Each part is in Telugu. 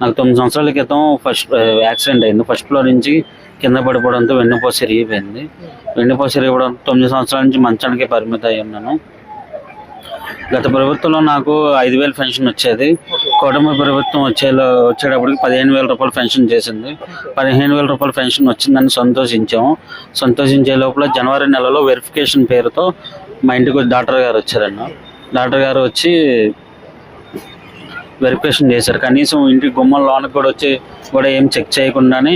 నాకు తొమ్మిది సంవత్సరాల క్రితం ఫస్ట్ యాక్సిడెంట్ అయింది. ఫస్ట్ ఫ్లోర్ నుంచి కింద పడిపోవడంతో వెన్నుపోస ఇరిగిపోయింది వెన్నుపోస ఇరిగిపోవడం తొమ్మిది సంవత్సరాల నుంచి మంచానికి పరిమితం అయి ఉన్నాను గత ప్రభుత్వంలో నాకు ఐదు వేలు పెన్షన్ వచ్చేది. కుటుంబ ప్రభుత్వం వచ్చేలో వచ్చేటప్పటికి పదిహేను వేల రూపాయలు పెన్షన్ చేసింది. పదిహేను వేల రూపాయలు పెన్షన్ వచ్చిందని సంతోషించాము. సంతోషించే లోపల జనవరి నెలలో వెరిఫికేషన్ పేరుతో మా ఇంటికి వచ్చి డాక్టర్ గారు వచ్చారన్న. డాక్టర్ గారు వచ్చి వెరిఫికేషన్ చేశారు. కనీసం ఇంటి గుమ్మం లోనకి కూడా వచ్చి కూడా ఏం చెక్ చేయకుండానే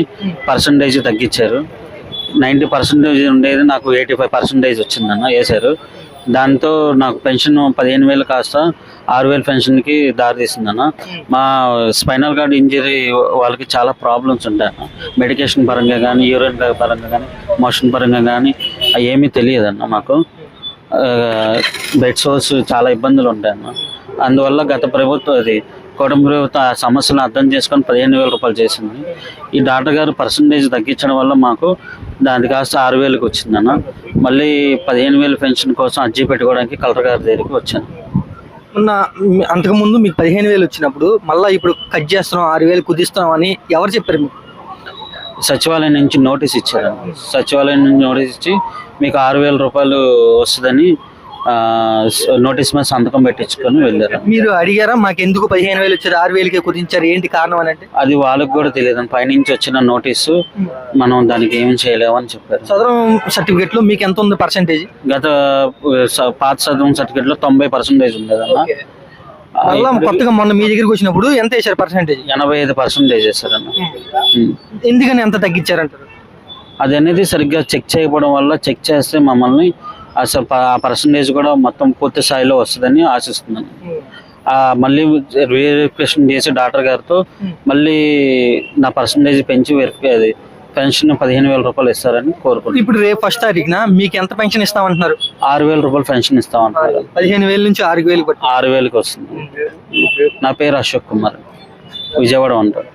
పర్సంటేజ్ తగ్గించారు. నైంటీ పర్సెంటేజ్ ఉండేది నాకు ఎయిటీ ఫైవ్ పర్సెంటేజ్ వచ్చిందన్న వేశారు దాంతో నాకు పెన్షన్ పదిహేను వేలు కాస్త ఆరు వేలు పెన్షన్కి దారితీసిందన్న మా స్పైనల్ కార్డ్ ఇంజరీ వాళ్ళకి చాలా ప్రాబ్లమ్స్ ఉంటాయి మెడికేషన్ పరంగా కానీ యూరిన్ పరంగా కానీ మోషన్ పరంగా కానీ అవి ఏమీ తెలియదన్న మాకు. బెడ్ సోర్స్ చాలా ఇబ్బందులు ఉంటాయన్న. అందువల్ల గత ప్రభుత్వం అది కుటుంబ ప్రభుత్వం ఆ సమస్యలను అర్థం చేసుకొని పదిహేను వేల రూపాయలు చేసింది. ఈ డాక్టర్ గారు పర్సంటేజ్ తగ్గించడం వల్ల మాకు దాని కాస్త ఆరు వేలకు వచ్చిందన్న మళ్ళీ పదిహేను వేల పెన్షన్ కోసం అర్జీ పెట్టుకోవడానికి కలెక్టర్ గారి దగ్గరికి వచ్చాను. మొన్న అంతకుముందు మీకు పదిహేను వేలు వచ్చినప్పుడు మళ్ళీ ఇప్పుడు కట్ చేస్తున్నాం ఆరు వేలు కుదిస్తున్నాం అని ఎవరు చెప్పారు మీకు? సచివాలయం నుంచి నోటీస్ ఇచ్చారు. సచివాలయం నుంచి నోటీస్ ఇచ్చి మీకు ఆరు వేల రూపాయలు వస్తుందని నోటీస్ మీద సంతకం పెట్టించుకొని వెళ్ళారు. మీరు అడిగారా? మాకు ఎందుకు పదిహేను వేలు వచ్చారు ఆరు వేలకే కుదించారు ఏంటి కారణం అని అంటే? అది వాళ్ళకి కూడా తెలియదు. పైనుంచి వచ్చిన నోటీసు మనం దానికి ఏం చేయలేమని చెప్పారు. చదరం సర్టిఫికెట్లో మీకు ఎంత ఉంది పర్సెంటేజ్ గత పాత చదువు సర్టిఫికేట్లో తొంభై పర్సెంటేజ్ ఉండేదన్న మళ్ళా కొత్తగా మొన్న మీ దగ్గరికి వచ్చినప్పుడు ఎంత వేశారు పర్సెంటేజ్ ఎనభై ఐదు పర్సెంటేజ్ వేశారన్న ఉమ్. ఎందుకని ఎంత తగ్గించారంటారు? అది అనేది సరిగ్గా చెక్ చేయకపోవడం వల్ల చెక్ చేస్తే మమ్మల్ని అసలు ఆ పర్సంటేజ్ కూడా మొత్తం పూర్తి స్థాయిలో వస్తుందని ఆశిస్తున్నాను. మళ్ళీ వెరిఫికేషన్ చేసి డాక్టర్ గారితో మళ్ళీ నా పర్సంటేజ్ పెంచి వెరిఫై అది పెన్షన్ పదిహేను వేల రూపాయలు ఇస్తారని కోరుకుంటున్నాను. ఇప్పుడు రేపు ఫస్ట్ తారీఖున? మీకు ఎంత పెన్షన్ ఇస్తామంటున్నారు? ఆరు వేల రూపాయలు పెన్షన్ ఇస్తామంటారు పదిహేను వేల నుంచి ఆరు వేలు ఆరు వేలకి వస్తుంది. నా పేరు అశోక్ కుమార్. విజయవాడ ఉంటారు.